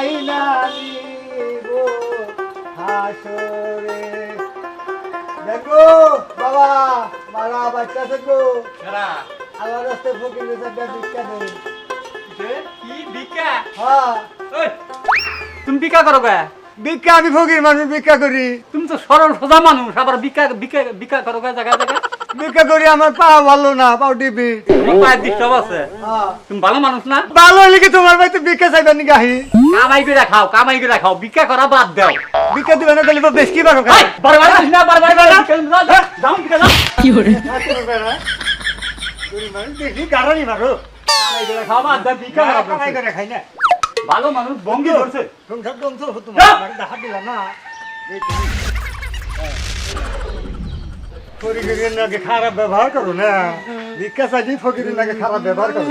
মাইনা নিব হাসরে। দেখো বাবা মারা বাচ্চা দেখো। কারা? আমার রাস্তায় ফকির একটা ভিক্ষা দেন যে? কি ভিক্ষা? হ্যাঁ। তুমি ভিক্ষা করো কে? ভিক্ষা আমি ফকির মানুষ ভিক্ষা করি। তুমি তো সরল সোজা মানুষ আবার ভিক্ষা ভিক্ষা ভিক্ষা করো জায়গা জায়গা ভিক্ষা করি আমার পা ভালো না পাও টিপি তোমার পায়ের ডিস্টার্ব আছে? হ্যাঁ। তুমি ভালো মানুষ না? ভালো হলে কি তোমার বাড়িতে ভিক্ষা চাইবেন নাকি আহি? কামাই করে খাও কামাই করে খাও ভিক্ষা করা বাদ দাও। ভিক্ষা দিবে না তাহলে বেশ কি বারো এই, বারবার করিস না, বারবার না। ভিক্ষা দেখি মারো। কামাই করে খাও, বাদ দাও, ভিক্ষা। কামাই করে খাই না। ভালো মানুষ ভঙ্গি ধরছে। সংসার ধ্বংস হতো তোমার দেখা দিলা না এই তুমি ফকিরের নাকি খারাপ ব্যবহার করো না? ভিক্ষা চাইছি ফকিরের নাকি খারাপ ব্যবহার করো।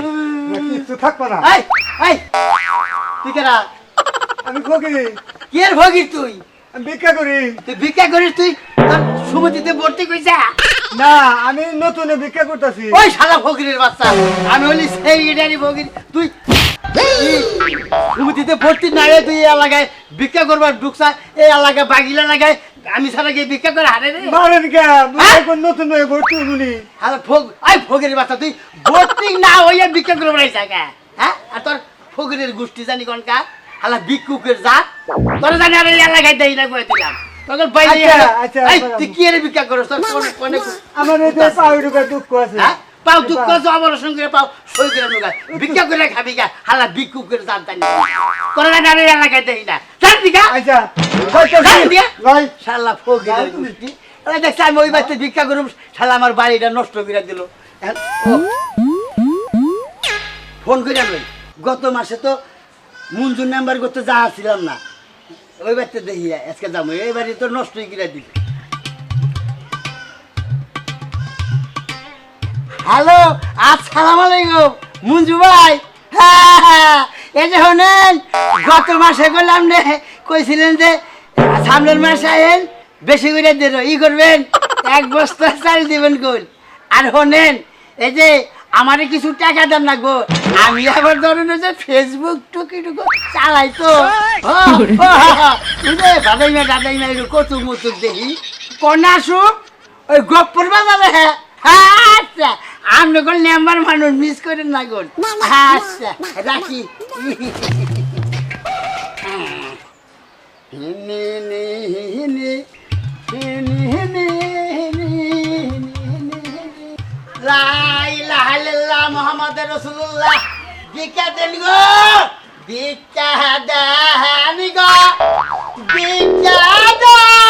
না কিচ্ছু থাকবে না। তুই কেনা আমি ফকির। কি ভগির তুই? আমি ভিক্ষা করি। তুই ভিক্ষা করিস তুই সুমতিতে ভর্তি কইছা? না আমি নতুনে ভিক্ষা করতেছি। ওই শালা ফকিরের বাচ্চা। আমি হলি সেক্রেটারি ফকির। তুই তুই সুমতিতে ভর্তি না রে তুই এলাকায় ভিক্ষা করবার ঢুকছা এই এলাকায় বাগিলা লাগায় আমি ছাড়া গিয়ে ভিক্ষা করে হারে রে। মারেন কে? হ্যাঁ? এখন নতুন হয়ে ভর্তি হবনি আর ফোক আই ফকিরের বাচ্চা তুই ভর্তি না হইয়া ভিক্ষা করে বেড়াইছা হ্যাঁ? আর তোর ফকিরের গোষ্ঠী জানি কোনকা হালা ভিক্ষুকের জাত। তোর জানি আর এলাকায় দেই না কয়ে দিলাম। তোর বাইরে আচ্ছা, আচ্ছা, আচ্ছা। তুই কি এর ভিক্ষা করছ তোর কোনে কোনে আমার এতে পাও দুঃখ আছে। হ্যাঁ? পাও দুঃখ আছে অপারেশন করে পাও সই করে নুগা ভিক্ষা করে খাবি গা হালা ভিক্ষুকের জাত জানি তোর জানি আর এলাকায় দেই না। জান দিকা আচ্ছা শালা দেখছি আমি ওই ভিক্ষা করুম শালা আমার বাড়িটা নষ্ট করে দিল। ফোন করে লই। গত মাসে তো মঞ্জুর নাম্বার করতে যা ছিলাম না। ওই বাচ্চা দেখি আজকে যাব। এই বাড়ি তো নষ্টই করে দিল। হ্যালো আসসালাম আলাইকুম মঞ্জু ভাই। হ্যাঁ, এই যে শোনেন গত মাসে করলাম রে কইছিলেন যে সামনের মাসে আইন বেশি করে দিল ই করবেন এক বস্তা চাল দিবেন কই। আর শোনেন এই যে আমারে কিছু টাকা দেন না গো আমি আবার ধরেন যে ফেসবুক টুকি টুকু চালাই তো। দাদাই না দাদাই না কচুক মুচুক দেখি। কন্যা আসুক ওই গপ্পর বাজারে হ্যাঁ আচ্ছা। আপনি কোন নাম্বার মানুষ মিস করেন না গোল আচ্ছা রাখি। মুহাম্মাদুর রাসূলুল্লাহ। ভিক্ষা দেন গো ভিক্ষা দেন গো ভিক্ষা দেন।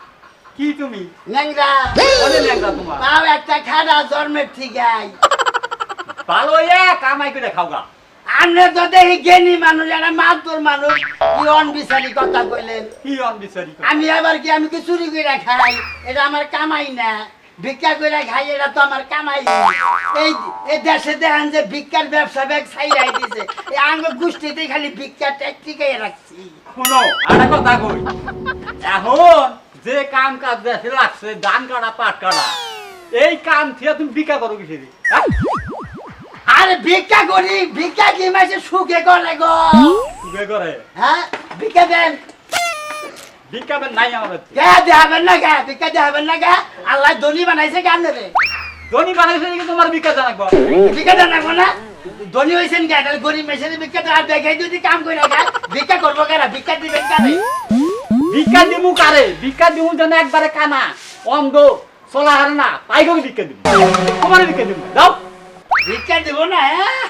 কি তুমি? ল্যাংড়া। তোমার? পাও একটা খাড়া জন্মের ঠিক আই ভালো হইয়া কামাই করে তো দেখি জ্ঞানী মানুষ একটা মাতুর মানুষ। কি অনবিচারি কথা কইলেন? কি অনবিচারি আমি আবার কি আমি কি চুরি করে খাই? এটা আমার কামাই না। ভিক্ষা করে খাই এটা তো আমার কামাই এই এই দেশে দেখেন যে ভিক্ষার ব্যবসা ব্যাগ ছাইরাই দিছে। এই আঙ্গ গোষ্ঠীতে খালি ভিক্ষা টিকাই রাখছি। শুনো আরেকটা কথা কই। এখন যে কাম কাজ দেশে লাগছে ধান কাটা পাট কাটা এই কাম থেকে তুমি ভিক্ষা করো হ্যাঁ? আরে ভিক্ষা করি ভিক্ষা কি মাসে সুখে করে গো? সুখে করে? হ্যাঁ ভিক্ষা দেন। ভিক্ষা বেন নাই আমার। কে দেখাবেন না কে? ভিক্ষা দেখাবেন না কে? আল্লাহ ধনী বানাইছে কেন রে? ধনী বানাইছে নাকি তোমার ভিক্ষা জানাকবো ভিক্ষা দেখাবো না? ধনী হয়েছেন কে? গরিব মেশিনে ভিক্ষা দেওয়া দেখাই যদি কাম করে ভিক্ষা করব কেন ভিক্ষা দিবেন কেন ভিক্ষা দিমু কারে? ভিক্ষা দিমু যেন একবারে কানা। অন্ধ চলা হারে না। তাই করে ভিক্ষা দিব তোমার ভিক্ষা দিব যাও। ভিক্ষা দিব না হ্যাঁ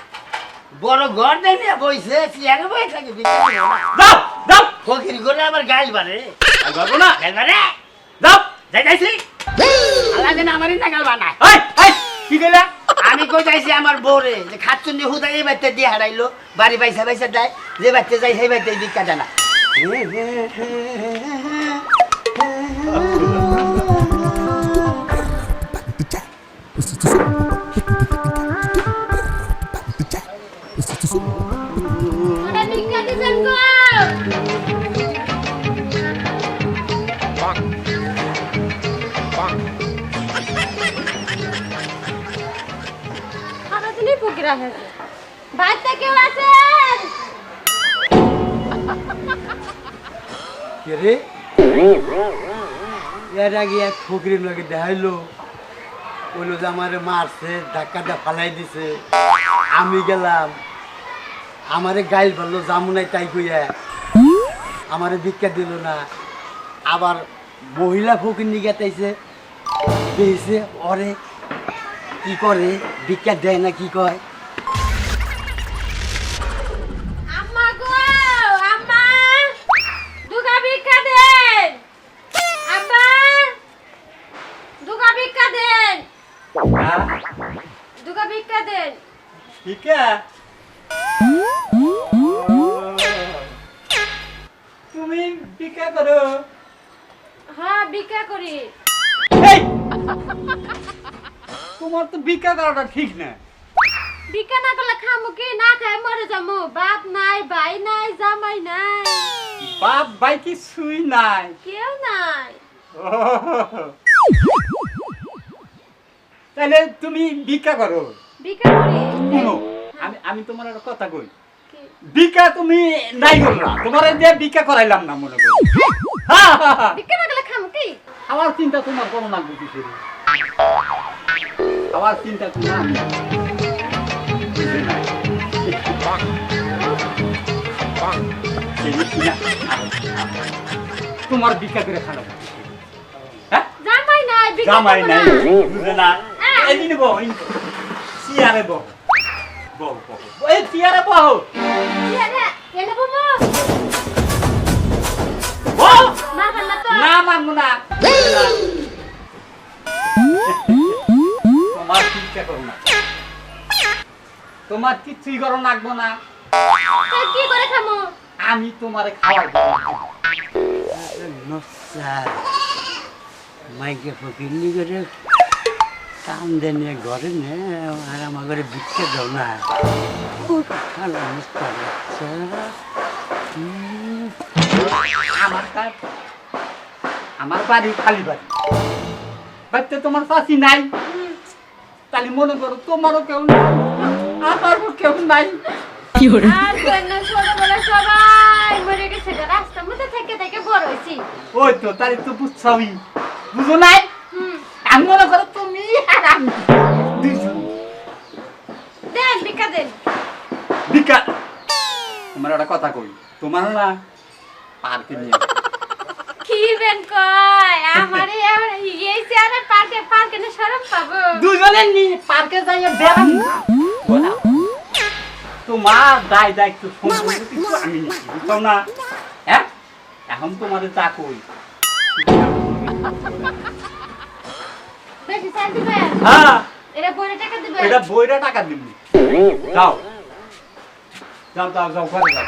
বড় ঘর দিয়ে বইছে চেয়ারে বই থাকে ভিক্ষা দিব না। যাও যাও। ফকির করে আবার গাইল বারে পারব না। গাইল বারে যাও। যাই যাইছি? আল্লাহ যেন আমারই নাগাল বানায়। এই এই কি কইলা? আমি কই যাইছি আমার বউরে? যে খাচ্চুন্দি হুদা এই বাচ্চা দিয়ে হারাইলো বাড়ি পয়সা পয়সা দেয় যে বাচ্চা যাই সেই বাচ্চাই ভিক্ষা জানা ওটা ভিক্ষা দিবেন গো সারাদিনই ফকির আছে রে? এর আগে এক ফকরির লগে দেখাইলো বলল যে আমারে মারছে, ধাক্কাটা ফালাই দিছে। আমি গেলাম। আমারে গাইল ফেলল জামুনাই তাই কইয়া। আমারে ভিক্ষা দিল না। আবার মহিলা ফকির নিয়ে তাইছে। দিয়েছে ওরে কি করে? ভিক্ষা দেয় না, কি কয়? ঠিক তুমি বিকা করো। হ্যাঁ ভিক্ষা করি। তোমার তো বিকা করাটা ঠিক না। ভিক্ষা না করলে খামু কি? না খাই মরে যামু। বাপ নাই ভাই নাই জামাই নাই। বাপ ভাই কিছুই নাই। কেউ নাই। তাহলে তুমি ভিক্ষা করো। ভিক্ষা করি শুনো আমি আমি তোমার একটা কথা কই। ভিক্ষা তুমি নাই করলা। তোমার দিয়ে ভিক্ষা করাইলাম না মনে করি। ভিক্ষা না করলে খামু কি? আমার চিন্তা তোমার কোনো না বুঝিছে আমার চিন্তা ভিক্ষা করে খারাপ হ্যাঁ? জামাই নাই জামাই নাই। বুঝে না? হ্যাঁ। এদিকে বহ চেয়ারে বহ বহ বহ এই চেয়ারে বহ ইয়ে রে, এনে বমু বহ মারবেন না তো না মানবো না। তোমার চিন্তা করো না। তোমার কিচ্ছুই করো লাগবো না। কি করে খামু? আমি তোমার। নচ্চা মাইকে ফকির নি কাম দেনে ঘরে নে আর আমার ঘরে ভিক্ষা দাও না। খুব ভালো আমার কাজ আমার বাড়ি খালি বাড়ি। বাড়িতে তোমার চাষি নাই। তাহলে মনে করো তোমারও কেউ নাই আমারও কেউ নাই। আর কেন ছোটবেলা সবাই মরে গেছে গো, রাস্তার মধ্যে থেকে থেকে বড় হয়েছি। ওই তো তাহলে তো বুঝো নাই? আমি মনে করো তুমি আর দেন ভিক্ষা দেন ভিক্ষা? তোমার একটা কথা কই তোমার না পার্কে নিয়ে। কি বেন কয়? আমারে এবার এই চেয়ারে পার্কে পার্কে না শরম পাবো। দুজনে নিয়ে পার্কে যাইয়ে বেড়াম। তোমার দায় দায়িত্ব সম্পূর্ণ কিছু আমি না? হ্যাঁ? এখন তোমার যা হ্যাঁ। এটা বইরে টাকা এটা দিবি। যাও। যাও যাও যাও ঘরে যাও।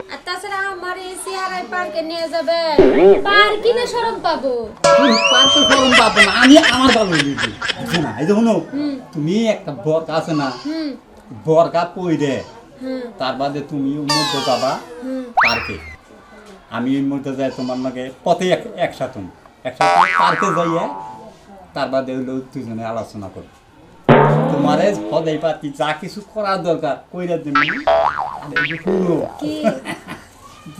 আর তাছাড়া আমার এই চেহারায় পার্কে নিয়ে যাবেন পার্কে না সরম পাবো। তুমি পার্কে ফরম পাবো না আমি আমার ভালো হইলি না এই যে তুমি একটা বরকা আছে না বরকা পইরে হুম। তার বাদে তুমি মধ্যে যাবা পার্কে। আমি ওর মধ্যে যাই তোমার লগে পথে এক একসাথে একসাথে পার্কে যাইয়া তার বাদে হলো দুজনে আলোচনা করি। তোমারে সদাই পাতি যা কিছু করার দরকার কইরা শুনো। কি?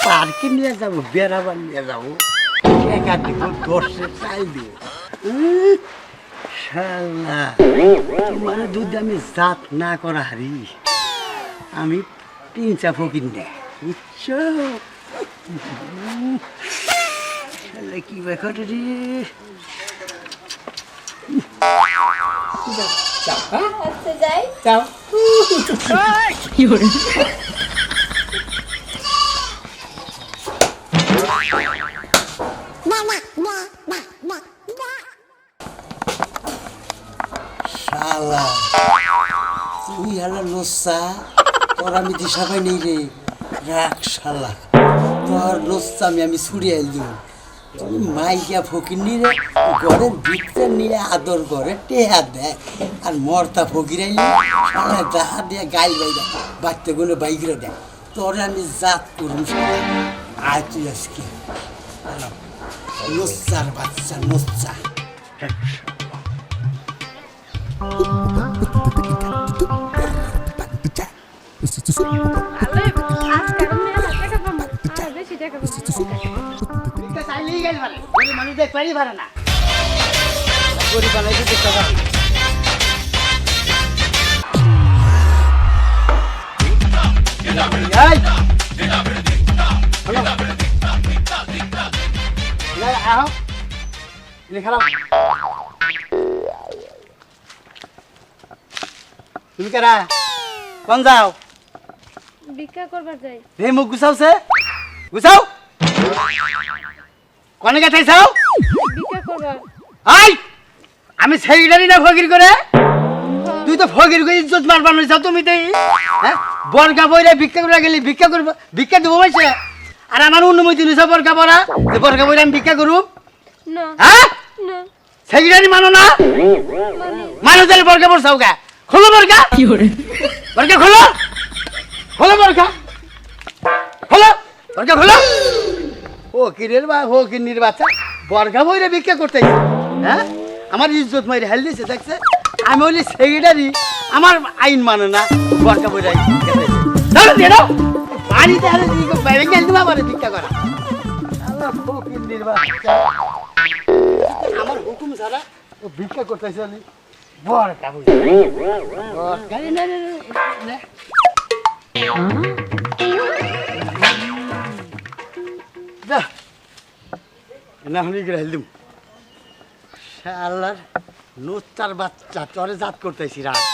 পার্কে নিয়ে যাব বেড়াবার নিয়ে যাব। একা দিব দশে চাই দিব উম, তোমার দুধ আমি জাত না করা হারি আমি তিনটা ফকির নে বুঝছ? কি ব্যাপার রে? আচ্ছা যাও। শালা লোসা তোর আমি দিশা পাই নেই রে। রাখ শালা তোর লোসা আমি আমি ছুড়িয়ে দিব তুই মাইয়া ফকির রে ঘরের ভিতরে নিয়ে আদর করে টেহা দেয় আর মরতা ফকির আইলে শালা দাহা দিয়ে গাইল বাইরা বাচ্চা গুলো বাইকরে দেয় তোরে আমি জাত করুম শালা। আয় তুই আজকে। লোসার বাচ্চা লোসা খারাপ। তুমি কারা কোন যাও ভিক্ষা করবার যাই। রে মুখ গুছাওছে? গুছাও! কনে গেছাই চাও ভিক্ষা করবার। আই! আমি সেক্রেটারি না ফকির করে? তুই তো ফকির করে ইজ্জত মারবার নইছ তুমি তো হ্যাঁ? বরকা বইরে ভিক্ষা করে গেলি ভিক্ষা করব ভিক্ষা দেবো বলছে? আর আমার অনুমতি নিছ বরকা পড়া যে বরকা বইরে আমি ভিক্ষা করব না। হ্যাঁ? না। সেক্রেটারি মানো না? মানে মানো তাহলে বরকা পড়ছাও গা খোলো বরকা। বরকা খোলো। খোলো বরকা। খোলো। বরকা খোলো। ও কিরের বা, ও কিন্নির বাচ্চা? বরকা বইরে ভিক্ষা করতে হ্যাঁ? আমার ইজ্জত মাইরে হেল দিছে, দেখছে? আমি হইলি সেক্রেটারি। আমার আইন মানে না, বরকা বইরে বাড়িতে আরে বাইরে গেল তুমি আমার ভিক্ষা করা। ও কিন্নির বাচ্চা। আমার হুকুম ছাড়া ও ভিক্ষা করতেছে বরকা বইরে। বরকা না না না। শালার নোচ্চার বাচ্চা চরে জাত করতেছি রাত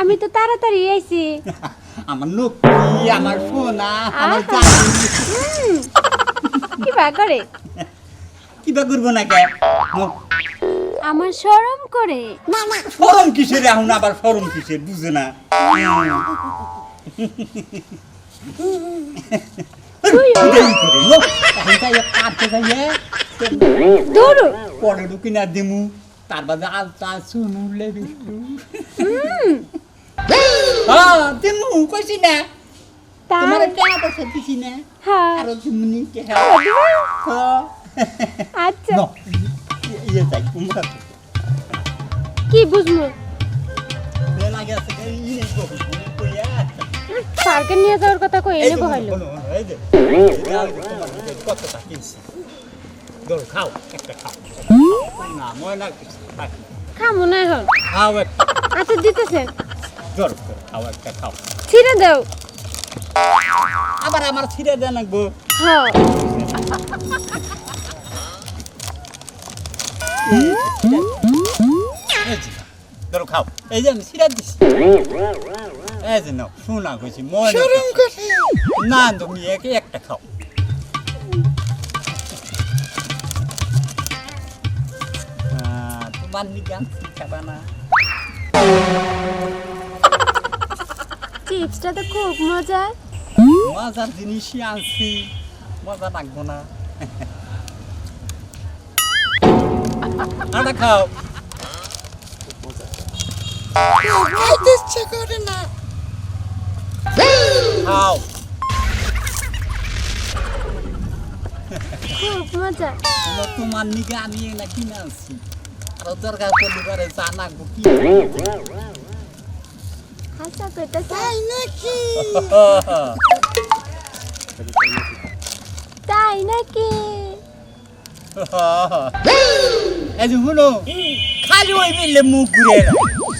আমি তো তাড়াতাড়ি আইছি। আমার লক্ষ্মী আমার সোনা আমার কি বা করে? কিবা করব না কে? আমার শরম করে। সরম কিসের? এখন আবার শরম কিসের? বুঝে না। দৌড়ো। পরে ঢুকি না দিমু। তার বাদে আলতা শুনু লেবিস্টু হ্যাঁ দিমু কইছি না তোমার টাকা পয়সা দিছি না হ্যাঁ আরও তুমি টাকা তো আচ্ছা ইয়ে যাই তোমরা কি ইয়ে কইয়া পার্কে নিয়ে যাওয়ার কথা কই এনে বহাইলো কত টাকা খাও একটা খাও না ময়না খামো না এখন খাও আচ্ছা দিতেছেন ধরো খাও একটা খাও। ছিঁড়ে দাও। আবার আমার ছিঁড়ে দেন লাগবো। হ্যাঁ। এই যে, ধরো খাও। এই যে আমি ছিঁড়ে দিছি। এই যে নাও শোনা কইছি ময়না না তুমি একে একটা খাও। না চিপসটা তো খুব মজা মজার জিনিসই আনছি মজা লাগবো না আটা খাও খাও খুব মজা তোমার নিকে আমি না কিনে আনছি তাই মিললে মুখ ঘুরে।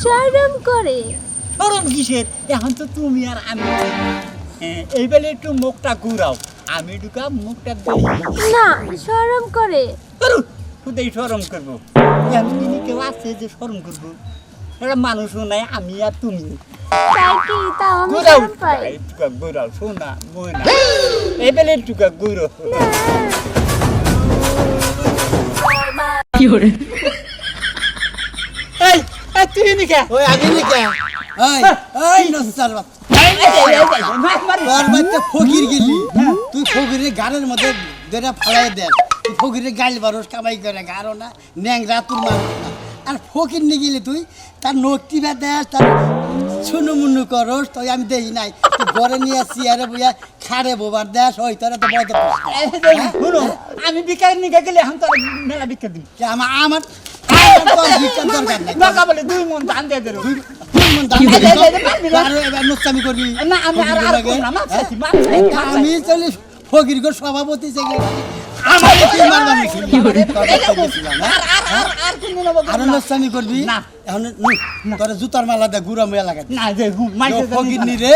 শরম করে সরম কিসের এখন তো তুমি আর আমি হ্যাঁ, এই বেলে একটু মুখটা ঘুরাও আমি ঢুকা মুখটা না শরম করে খুদাই সরম করব এমনি কেউ আছে যে সরম করব এটা মানুষও নাই আমি আর তুমি। তাই টুকা তোর বাচ্চা ফকির গেলি তুই ফকিরের গানের মধ্যে দেরা ফালাই দেন। তুই ফকিরের গাইল বারোস কামাই করে গারো না ন্যাংরা তোর মানুষ না। আর ফকির নিয়ে গেলি তুই তার নোকটি বা দেস তার শুনু মুনু করস তুই আমি দেখি নাই। তুই ঘরে নিয়ে চেয়ারে বইয়া খাড়ে বোবার দেশ ওই তোরা তো বয়তে শুনো আমি বিকার নিকা গেলে এখন তোর মেলা বিকা দিই আমার আমার আর দরকার বলে দুই মন ধান দিয়ে দেবো। আরও আমি আর আর। চলি ফকির সভাপতি থেকে আমার কি মারবার নিছিল আর আর আর আর কোন দিন হব আরও না। নোচামি করবি। এখন তোর জুতার মালা দে গুড়া মুয়া লাগাই না যে হুম মাইসে ফকির নি রে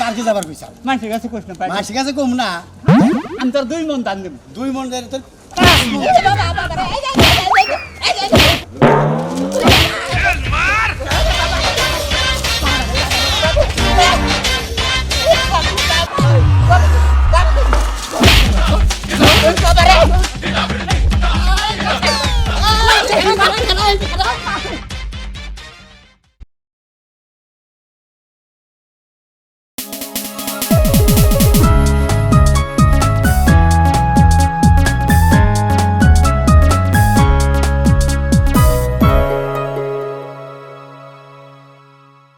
পার্কে যাবার কইছাল মাইসে কাছে কইছ না পাই মাসি কাছে কম না আমি তোর দুই মন দান দেব দুই মন দেয় তোর